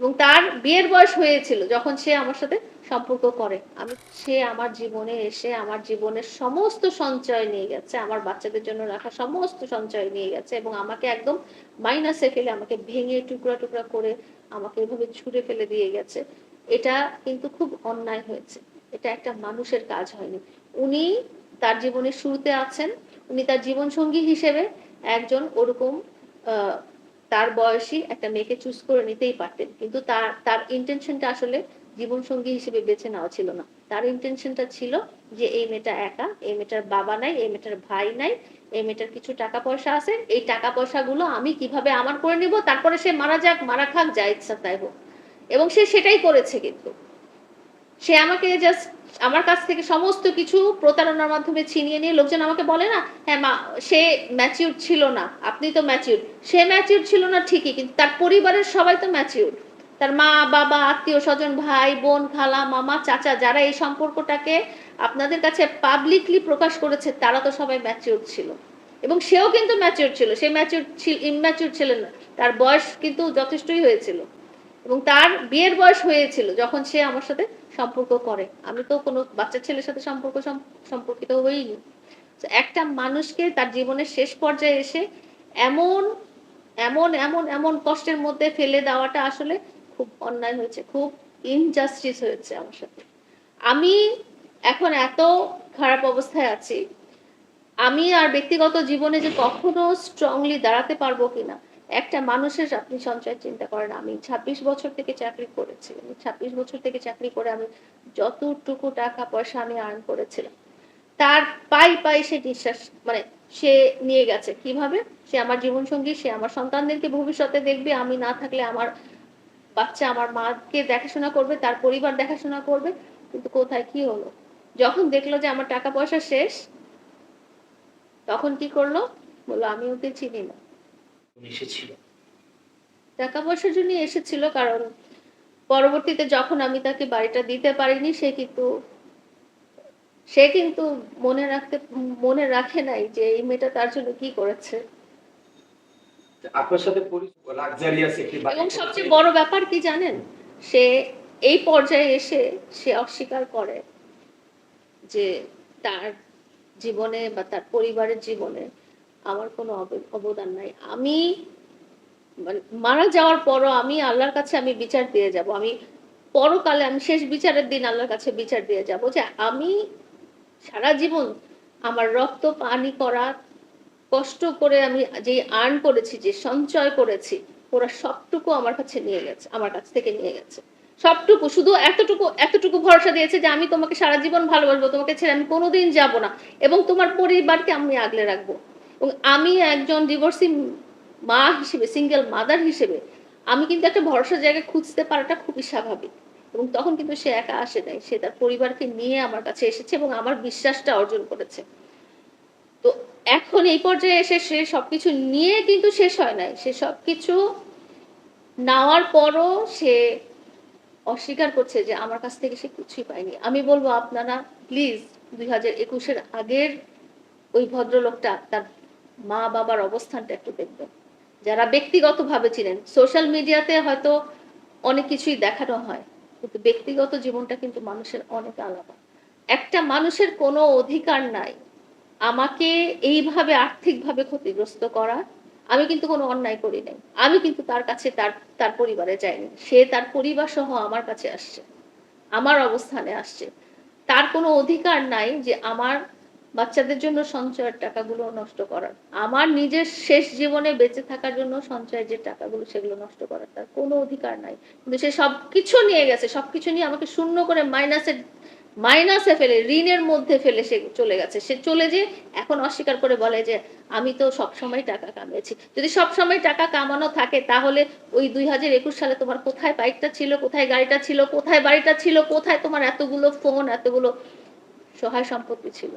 এবং তার বিয়ের বয়স হয়েছিল যখন সে আমার সাথে সম্পর্ক করে। আমি, সে আমার জীবনে এসে আমার জীবনের সমস্ত সঞ্চয় নিয়ে গেছে, আমার বাচ্চাদের জন্য রাখা সমস্ত সঞ্চয় নিয়ে গেছে এবং আমাকে একদম মাইনাসে ফেলে, আমাকে ভেঙে টুকরা টুকরা করে আমাকে এভাবে ছুঁড়ে ফেলে দিয়ে গেছে। এটা কিন্তু খুব অন্যায় হয়েছে। এটা একটা মানুষের কাজ হয়নি। উনি তার জীবনের শুরুতে আছেন, উনি তার জীবন সঙ্গী হিসেবে একজন ওরকম তার বয়সী একটা মেয়েকে চুজ করে নিতেই পারতেন। কিন্তু তার তার ইন্টেনশনটা আসলে জীবন সঙ্গী হিসেবে বেছে নেওয়া ছিল না। তার ইন্টেনশনটা ছিল যে এই মেয়েটা একা, এই মেয়েটার বাবা নাই, এই মেয়েটার ভাই নাই, এই মেয়েটার কিছু টাকা পয়সা আছে, এই টাকা পয়সাগুলো আমি কীভাবে আমার করে নিব? তারপরে সে মারা যাক, মারা খাক, যা ইচ্ছা তাই হোক। এবং সে সেটাই করেছে কিন্তু। সে আমাকে জাস্ট আমার কাছ থেকে সমস্ত কিছু প্রতারণার মাধ্যমে ছিনিয়ে নিয়ে লোকজন আমাকে বলে না হ্যাঁ মা, সে ম্যাচিউর ছিল না, আপনি তো ম্যাচিউর সে ম্যাচিউর ছিল না ঠিকই, কিন্তু তার পরিবারের সবাই তো ম্যাচিউর তার মা, বাবা, আত্মীয় স্বজন, ভাই, বোন, খালা, মামা, চাচা যারা এই সম্পর্কটাকে আপনাদের কাছে পাবলিকলি প্রকাশ করেছে, তারা তো সবাই ম্যাচিউর ছিল। এবং সেও কিন্তু ম্যাচিউর ছিল, সে ম্যাচিউর ছিল ইম্যাচিউর ছিলেন না। তার বয়স কিন্তু যথেষ্টই হয়েছিল। এবং তার বিয়ের বয়স হয়েছিল যখন সে আমার সাথে সম্পর্ক করে। আমি তো কোনো বাচ্চা ছেলের সাথে সম্পর্ক সম- সম্পর্কিত হইনি। একটা মানুষকে তার জীবনের শেষ পর্যায়ে এসে এমন এমন এমন এমন কষ্টের মধ্যে ফেলে দেওয়াটা আসলে খুব অন্যায় হয়েছে, খুব ইনজাস্টিস হয়েছে আমার সাথে। আমি এখন এত খারাপ অবস্থায় আছি, আমি আর ব্যক্তিগত জীবনে যে কখনো স্ট্রংলি দাঁড়াতে পারব কিনা একটা মানুষের আপনি সঞ্চয় চিন্তা করেন, আমি ছাব্বিশ বছর থেকে চাকরি করেছি, আমি ছাব্বিশ বছর থেকে চাকরি করে আমি যতটুকু টাকা পয়সা আমি আর্ন করেছিলাম, তার পাই পাই সে নিঃশ্বাস মানে সে নিয়ে গেছে। কীভাবে? সে আমার জীবন সঙ্গী সে আমার সন্তানদেরকে ভবিষ্যতে দেখবে, আমি না থাকলে আমার বাচ্চা আমার মাকে দেখাশোনা করবে, তার পরিবার দেখাশোনা করবে, কিন্তু কোথায় কি হলো? যখন দেখল যে আমার টাকা পয়সা শেষ, তখন কি করল? বলল আমি ওকে চিনি না। এসেছিল। টাকা পয়সার জন্য এসেছিল কারণ পরবর্তীতে যখন আমি তাকে বাড়িটা দিতে পারিনি সে কিন্তু সে কিন্তু মনে রাখতে মনে রাখে নাই যে এই মেয়েটা তার জন্য কি করেছে। আপনার সাথে এবং সবচেয়ে বড় ব্যাপার কি জানেন? সে এই পর্যায়ে এসে সে অস্বীকার করে যে তার জীবনে বা তার পরিবারের জীবনে আমার কোনো অবদান নাই। আমি মানে মারা যাওয়ার পরও আমি আল্লাহর কাছে আমি বিচার দিয়ে যাব। আমি পরকালে আমি শেষ বিচারের দিন আল্লাহর কাছে বিচার দিয়ে যাব যে আমি সারা জীবন আমার রক্ত পানি করা, কষ্ট করে আমি যে আর্ন করেছি, যে সঞ্চয় করেছি, ওরা সবটুকু আমার কাছে নিয়ে গেছে, আমার কাছ থেকে নিয়ে গেছে। সবটুকু, শুধু এতটুকু এতটুকু ভরসা দিয়েছে যে আমি তোমাকে সারা জীবন ভালোবাসবো, তোমাকে ছেড়ে আমি কোনোদিন যাব না এবং তোমার পরিবারকে আমি আগলে রাখব। এবং আমি একজন ডিভোর্সি মা হিসেবে সিঙ্গেল মাদার হিসেবে, আমি কিন্তু একটা ভরসার জায়গা খুঁজতে পারাটা খুবই স্বাভাবিক। এবং তখন কিন্তু সে একা আসে নাই, সে তার পরিবারকে নিয়ে আমার কাছে এসেছে এবং আমার বিশ্বাসটা অর্জন করেছে। তো এখন এই পর্যায়ে এসে সে সবকিছু নিয়ে কিন্তু শেষ হয় নাই। সে সবকিছু নেওয়ার পরও সে অস্বীকার করছে যে আমার কাছ থেকে সে কিছুই পায়নি। আমি বলব, আপনারা প্লিজ দুই হাজার একুশের আগের ওই ভদ্রলোকটা তার মা বাবার অবস্থানটা একটু দেখবেন। যারা ব্যক্তিগতভাবে ছিলেন সোশ্যাল মিডিয়াতে হয়তো অনেক কিছুই দেখানো হয়, কিন্তু ব্যক্তিগত জীবনটা কিন্তু মানুষের অনেক আলাদা। একটা মানুষের কোনো অধিকার নাই, আমাকে এইভাবে আর্থিকভাবে ক্ষতিগ্রস্ত করা, আমি কিন্তু কোনো অন্যায় করি নাই। আমি কিন্তু তার কাছে, তার তার পরিবারে যাইনি। সে তার পরিবার সহ আমার কাছে আসছে, আমার অবস্থানে আসছে। তার কোনো অধিকার নাই যে আমার বাচ্চাদের জন্য সঞ্চয়ের টাকাগুলো নষ্ট করার। আমার নিজের শেষ জীবনে বেঁচে থাকার জন্য সঞ্চয়ের যে টাকাগুলো, সেগুলো নষ্ট করার। তার কোনো অধিকার নাই। কিন্তু সে সবকিছু নিয়ে গেছে, সবকিছু নিয়ে আমাকে শূন্য করে মাইনাসের মাইনাসে ফেলে, ঋণের মধ্যে ফেলে সে চলে গেছে। সে চলে যে এখন অস্বীকার করে বলে যে, আমি তো সব সময় টাকা কামিয়েছি। যদি সব সময় টাকা কামানো থাকে, তাহলে ওই দুই হাজার একুশ সালে তোমার কোথায় বাইকটা ছিল, কোথায় গাড়িটা ছিল, কোথায় বাড়িটা ছিল, কোথায় তোমার এতগুলো ফোন এতগুলো সহায় সম্পত্তি ছিল?